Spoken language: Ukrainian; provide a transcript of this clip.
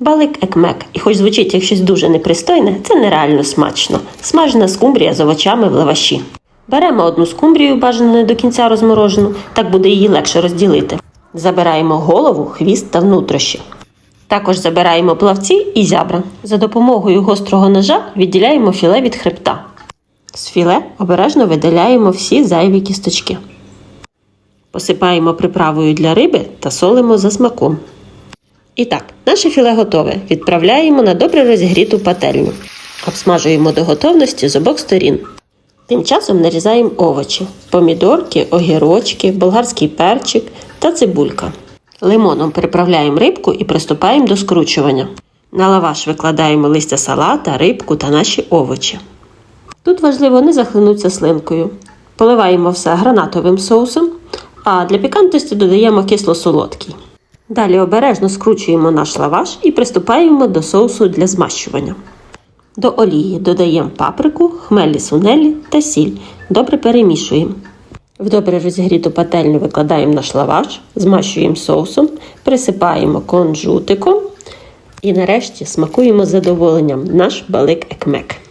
Балик екмек, і хоч звучить як щось дуже непристойне, це нереально смачно. Смажена скумбрія з овочами в лаваші. Беремо одну скумбрію, бажано не до кінця розморожену, так буде її легше розділити. Забираємо голову, хвіст та внутрішні. Також забираємо плавці і зябра. За допомогою гострого ножа відділяємо філе від хребта. З філе обережно видаляємо всі зайві кісточки. Посипаємо приправою для риби та солимо за смаком. І так, наше філе готове. Відправляємо на добре розігріту пательню. Обсмажуємо до готовності з обох сторін. Тим часом нарізаємо овочі: помідорки, огірочки, болгарський перчик та цибулька. Лимоном приправляємо рибку і приступаємо до скручування. На лаваш викладаємо листя салата, рибку та наші овочі. Тут важливо не захлинутися слинкою. Поливаємо все гранатовим соусом, а для пікантності додаємо кисло-солодкий. Далі обережно скручуємо наш лаваш і приступаємо до соусу для змащування. До олії додаємо паприку, хмелі сунелі та сіль. Добре перемішуємо. В добре розігріту пательню викладаємо наш лаваш, змащуємо соусом, присипаємо конжутиком і нарешті смакуємо з задоволенням наш балик екмек.